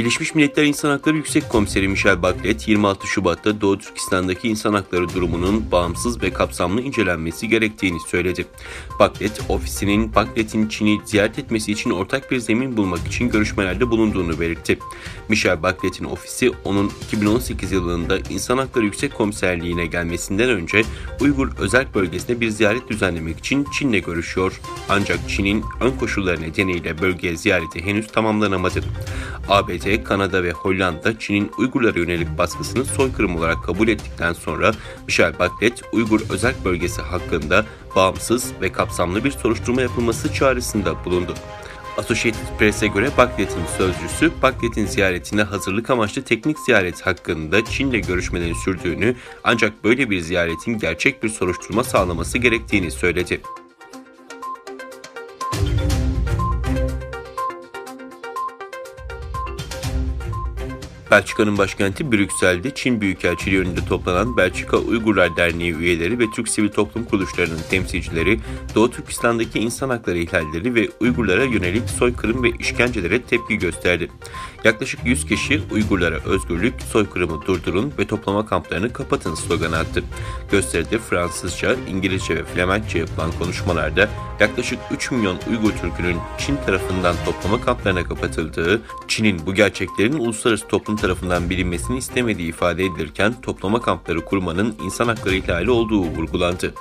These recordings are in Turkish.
Birleşmiş Milletler İnsan Hakları Yüksek Komiseri Michel Bachelet 26 Şubat'ta Doğu Türkistan'daki insan hakları durumunun bağımsız ve kapsamlı incelenmesi gerektiğini söyledi. Bachelet, ofisinin Bachelet'in Çin'i ziyaret etmesi için ortak bir zemin bulmak için görüşmelerde bulunduğunu belirtti. Michel Bachelet'in ofisi onun 2018 yılında İnsan Hakları Yüksek Komiserliğine gelmesinden önce Uygur özel bölgesine bir ziyaret düzenlemek için Çin'le görüşüyor. Ancak Çin'in ön koşulları nedeniyle bölgeye ziyareti henüz tamamlanamadı. ABD, Kanada ve Hollanda Çin'in Uygurlara yönelik baskısını soykırım olarak kabul ettikten sonra Michel Bachelet, Uygur özel bölgesi hakkında bağımsız ve kapsamlı bir soruşturma yapılması çağrısında bulundu. Associated Press'e göre Bachelet'in sözcüsü, Bachelet'in ziyaretine hazırlık amaçlı teknik ziyaret hakkında Çin'le görüşmelerin sürdüğünü ancak böyle bir ziyaretin gerçek bir soruşturma sağlaması gerektiğini söyledi. Belçika'nın başkenti Brüksel'de Çin Büyükelçiliği önünde toplanan Belçika Uygurlar Derneği üyeleri ve Türk sivil toplum kuruluşlarının temsilcileri Doğu Türkistan'daki insan hakları ihlalleri ve Uygurlara yönelik soykırım ve işkencelere tepki gösterdi. Yaklaşık 100 kişi Uygurlara özgürlük, soykırımı durdurun ve toplama kamplarını kapatın sloganı attı. Gösteride Fransızca, İngilizce ve Flemenkçe yapılan konuşmalarda yaklaşık 3 milyon Uygur Türk'ünün Çin tarafından toplama kamplarına kapatıldığı, Çin'in bu gerçeklerin uluslararası toplum tarafından bilinmesini istemediği ifade edilirken toplama kampları kurmanın insan hakları ihlali olduğu vurgulandı.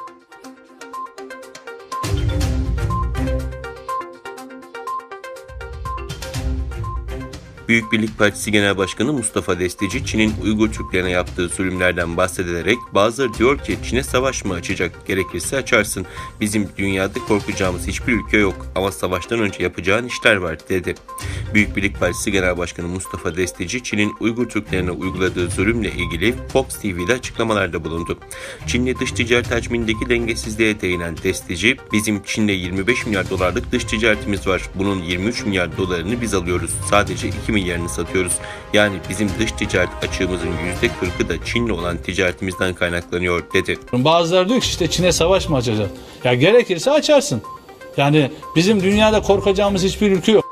Büyük Birlik Partisi Genel Başkanı Mustafa Destici, Çin'in Uygur Türklerine yaptığı zulümlerden bahsederek bazıları diyor ki Çin'e savaş mı açacak, gerekirse açarsın. Bizim dünyada korkacağımız hiçbir ülke yok ama savaştan önce yapacağın işler var dedi. Büyük Birlik Partisi Genel Başkanı Mustafa Destici, Çin'in Uygur Türklerine uyguladığı zulümle ilgili Fox TV'de açıklamalarda bulundu. Çin'le dış ticaret hacmindeki dengesizliğe değinen Destici, bizim Çin'le 25 milyar dolarlık dış ticaretimiz var. Bunun 23 milyar dolarını biz alıyoruz. Sadece 2 milyarını satıyoruz. Yani bizim dış ticaret açığımızın %40'ı da Çin'le olan ticaretimizden kaynaklanıyor dedi. Bazıları diyor ki işte Çin'e savaş mı açacağız? Ya gerekirse açarsın. Yani bizim dünyada korkacağımız hiçbir ülke yok.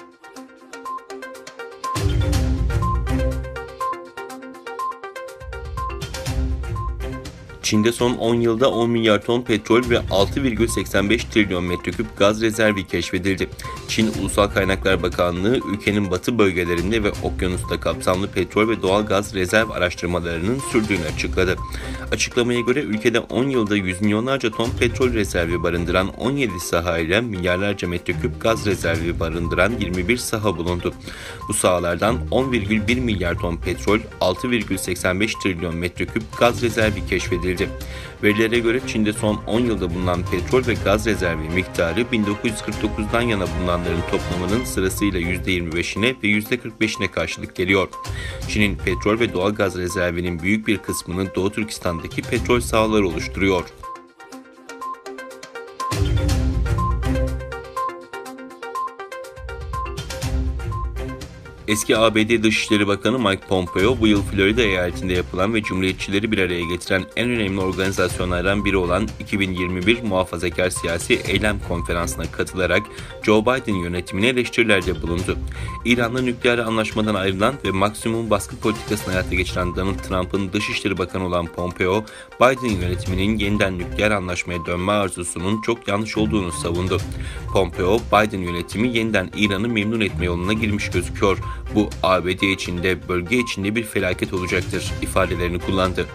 Çin'de son 10 yılda 10 milyar ton petrol ve 6,85 trilyon metreküp gaz rezervi keşfedildi. Çin Ulusal Kaynaklar Bakanlığı ülkenin batı bölgelerinde ve okyanusta kapsamlı petrol ve doğal gaz rezerv araştırmalarının sürdüğünü açıkladı. Açıklamaya göre ülkede 10 yılda yüz milyonlarca ton petrol rezervi barındıran 17 saha ile milyarlarca metreküp gaz rezervi barındıran 21 saha bulundu. Bu sahalardan 10,1 milyar ton petrol, 6,85 trilyon metreküp gaz rezervi keşfedildi. Verilere göre Çin'de son 10 yılda bulunan petrol ve gaz rezervi miktarı 1949'dan yana bulunanların toplamının sırasıyla %25'ine ve %45'ine karşılık geliyor. Çin'in petrol ve doğal gaz rezervinin büyük bir kısmını Doğu Türkistan'daki petrol sahaları oluşturuyor. Eski ABD Dışişleri Bakanı Mike Pompeo bu yıl Florida eyaletinde yapılan ve Cumhuriyetçileri bir araya getiren en önemli organizasyonlardan biri olan 2021 Muhafazakar Siyasi Eylem Konferansı'na katılarak Joe Biden yönetimine eleştirilerde bulundu. İran'la nükleer anlaşmadan ayrılan ve maksimum baskı politikasını hayata geçiren Donald Trump'ın Dışişleri Bakanı olan Pompeo, Biden yönetiminin yeniden nükleer anlaşmaya dönme arzusunun çok yanlış olduğunu savundu. Pompeo, Biden yönetimi yeniden İran'ı memnun etme yoluna girmiş gözüküyor. Bu ABD içinde, bölge içinde bir felaket olacaktır ifadelerini kullandı.